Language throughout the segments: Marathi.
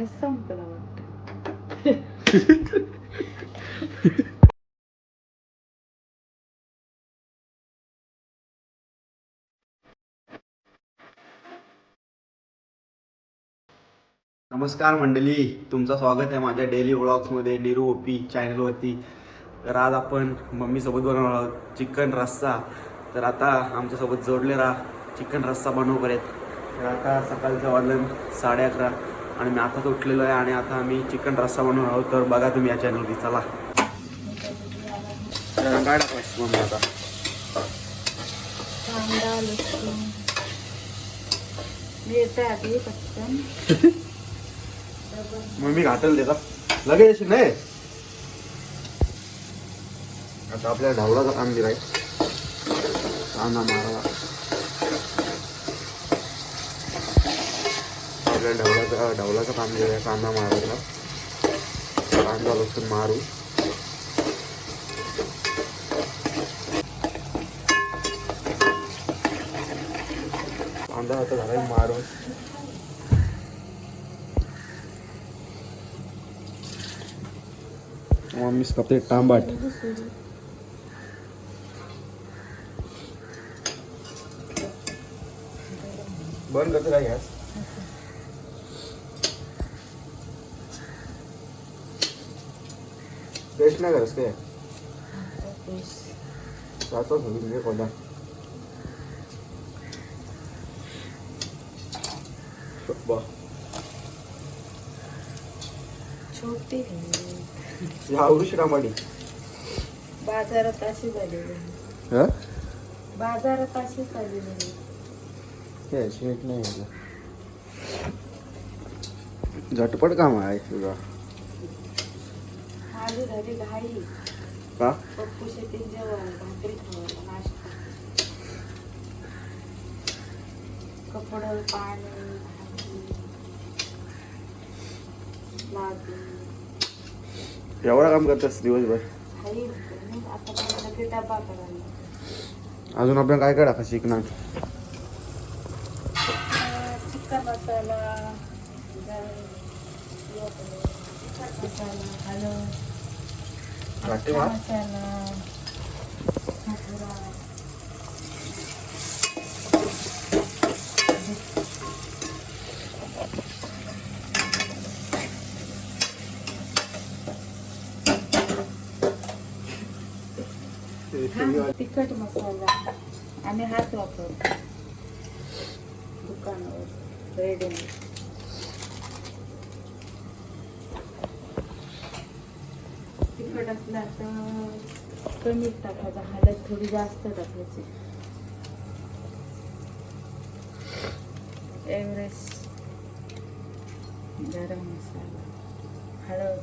ह्याच संपला वाटतं नमस्कार मंडळी तुमचं स्वागत आहे माझ्या डेली व्लॉग्समध्ये निरू ओपी चॅनलवरती तर आज आपण मम्मीसोबत बनवणार आहोत चिकन रस्सा. तर आता आमच्यासोबत जोडले राहा चिकन रस्सा बनवपर्यंत तर आता सकाळचं वाजलं साडे अकरा. आणि मी आताच उठलेलो आहे आणि आता आम्ही चिकन रस्सा बनवणार आहोत तर बघा तुम्ही या चॅनलवरती चला. काय टाकायचं मम्मी आता? मम्मी घाटेल देता लगेच नाही? आता आपल्या ढवळाचं काम दिलाय. कांदा मारायला आपल्याला ढवळाचं ढवळाचं काम दिलं आहे कांदा मारायला कांदा लसूण मारू. कांदा आता झाला मारून. मम्मीच कापते टांबाट बंद कसं काय गॅस टेस्ट नाही करस काय जातो दे कोणता छोटी या टांबाटी बाजारात अशी झालेली हा बाजारात अशी झालेली हे शेट नाही झटपट काम आहे तुझा माझी घरी घाई का? पप्पू भाकरी नाश्ता. कपडं पाणी भाजी लागून एवढा काम करतेस दिवसभर? आता मला लगेच डबा करायला. अजून आपल्याला काय काय टाका शिकणार? चिकन मसाला हळद मसाला तिखट मसाला आम्ही हाच वापरतो दुकानावर. रेडीमेड तिखट असला तर कमी टाकायचा हळद थोडी जास्त टाकायची एव्हरेस्ट गरम मसाला हळद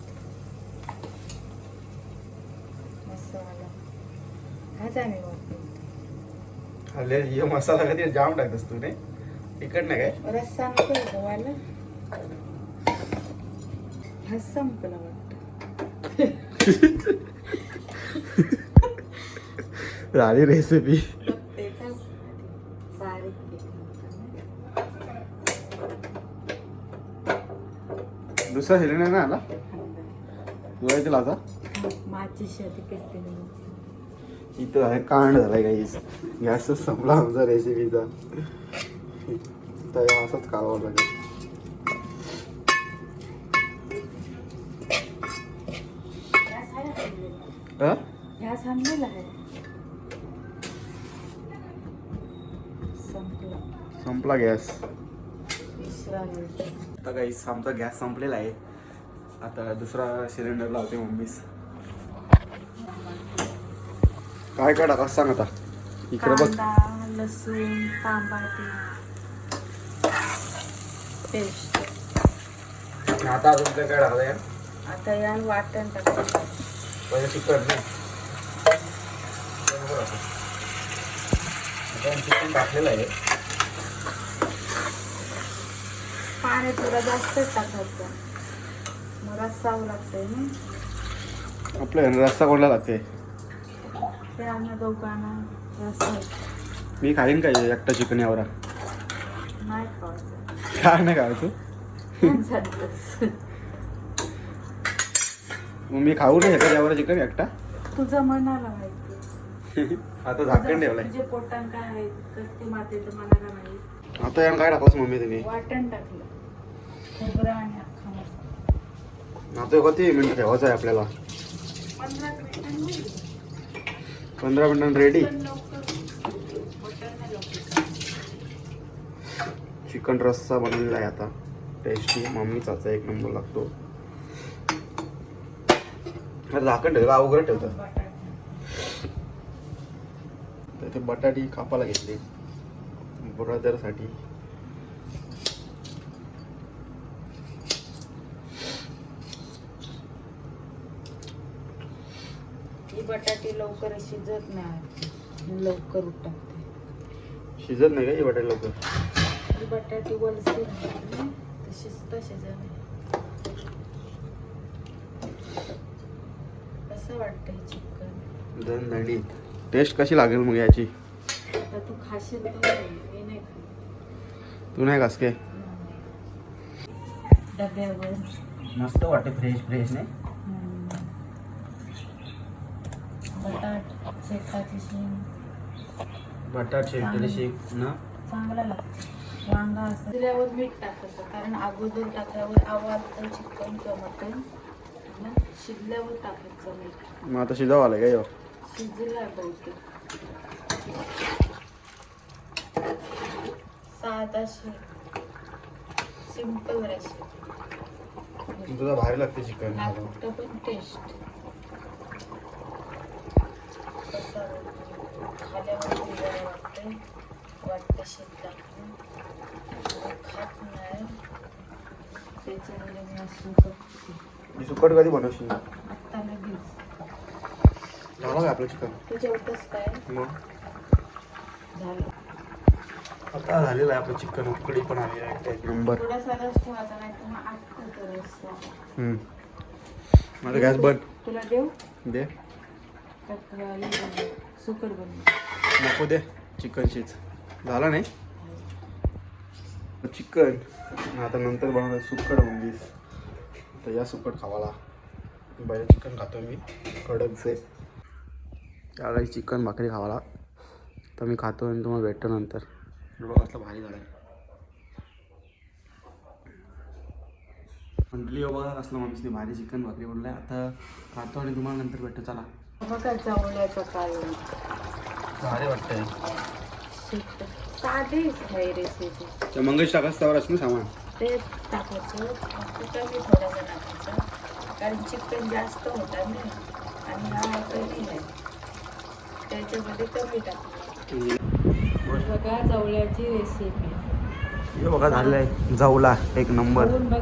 मसाला हाच आम्ही वापरतो खाल्ले हे मसाला कधी जाम टाकत असतो रे? तिकड नाही काय? रस्सा नको आहे गव्हाला हा संपला वाटतं झाली रेसिपी. दुसरा सिलेंडर नाही आला? तुला शेती केली इथं आहे कांड झालाय काहीच गॅसच संपला आमचा रेसिपीचा तर असंच काढावं लागेल हा? गॅस आणलेला आहे. संपला. संपला गॅस. दुसरा आता काहीच आमचा गॅस संपलेला आहे. आता दुसरा सिलेंडर लावते मम्मीस. काय काय टाका सांग आता. इकडे बघ. कांदा लसूण तांबाटी पेस्ट. आता अजून काय टाकलं या? आता या वाटण टाकायचं पहिले तिखट नाही आता चिकन टाकलेलं आहे पाणी थोडं जास्तच टाकायचं मग रस्सावं लागतंय ना आपल्या रस्सा कोणला लागते ते आम्ही दोघांना रस्सा मी खाईन काय एकटा चिकन यावर नाही खायचं काय नाही खायचं मग मी खाऊ यावर चिकन एकटा. तुझं मनाला माहिती आता झाकण ठेवलंय. तुझे पोटान काय आहे कसते मातेचं मनाला माहिती? आता यानं काय टाकलंस मम्मी तुम्ही. वाटण टाकलं. खोबरं आणि अख्खा मसाला. आता किती मिनिटं ठेवायचं आहे आपल्याला? पंधरा मिनिटांनी रेडी चिकन रस्सा बनवलेला आहे आता. टेस्टी मम्मीचाच आहे, एक नंबर लागतो. झाकण ठेवलं अवघड ठेवतं. बटाटा तर ते बटाटी कापायला घेतली. ब्रदरसाठी. ही बटाटी लवकर शिजत नाही. लवकर उठते शिजत नाही का ही बटाटी लवकर? ही बटाटी वलसी शिजत शिजत कसं वाटतंय चिकन. दणदणीत टेस्ट कशी लागेल मग याची? आता तू खाशील तर नाही, मी नाही खात. तू नाही कास काय? डब्यावर. मस्त वाटते फ्रेश फ्रेश नाही. बटाट शेताची शेंग. बटाट शेवटेली शेक ना? चांगला लागतो. वांगा असं. दिल्यावर मीठ टाकायचं कारण अगोदर टाकल्यावर आवाज चिकन किंवा मग शिजल्यावर टाकायचं मीठ मग आता शिजावं आलं का यावर शिजलाय बहुतेक साधा शेक सिंपल रेसिपी तुझा भारी लागते चिकन लागतं पण टेस्ट कसा खाल्यावर बरं वाटते वाटतं शिजला. खात नाही. त्याच्यामुळे मी असं करते. सुकट कधी बनवशील? आत्ता लगेच. झालं का आपलं चिकन. काय? मग? झालं. आता झालेलं आहे आपलं चिकन उकडी पण आलेली आहे एक नंबर थोडासा रस ठेवायचा नाही तर मग आटतं रस्सा माझं गॅस बंद. तुला देऊ? दे. का तुला हे बनवू? सुकट बनवू. नको दे. चिकन शीच झालं नाही? चिकन. आता नंतर बनवलं सुकट म्हणजे तर या सुकट खावाला पहिले चिकन खातो मी कडकचे. त्यावेळी चिकन भाकरी खावाला. तर मी खातो आणि तुम्हाला भेटतो नंतर. बघा असलं भारी झालं मंडळी हो बघा असलं मम्मीने भारी चिकन भाकरी बनवलं आता खातो आणि तुम्हाला नंतर भेटतो. चला. बघा काय भारी वाटतंय. साधीच आहे रेसिपी मंगेश टाकाच त्यावर असं सामान. ते टाकायचं फक्त कमी थोडंसं टाकायचं कारण चिकन जास्त होतं ना. आणि हा कमी आहे. त्याच्यामध्ये कमी टाकायचं बघा जवळ्याची रेसिपी हे बघा झालंय. जाऊला एक नंबर.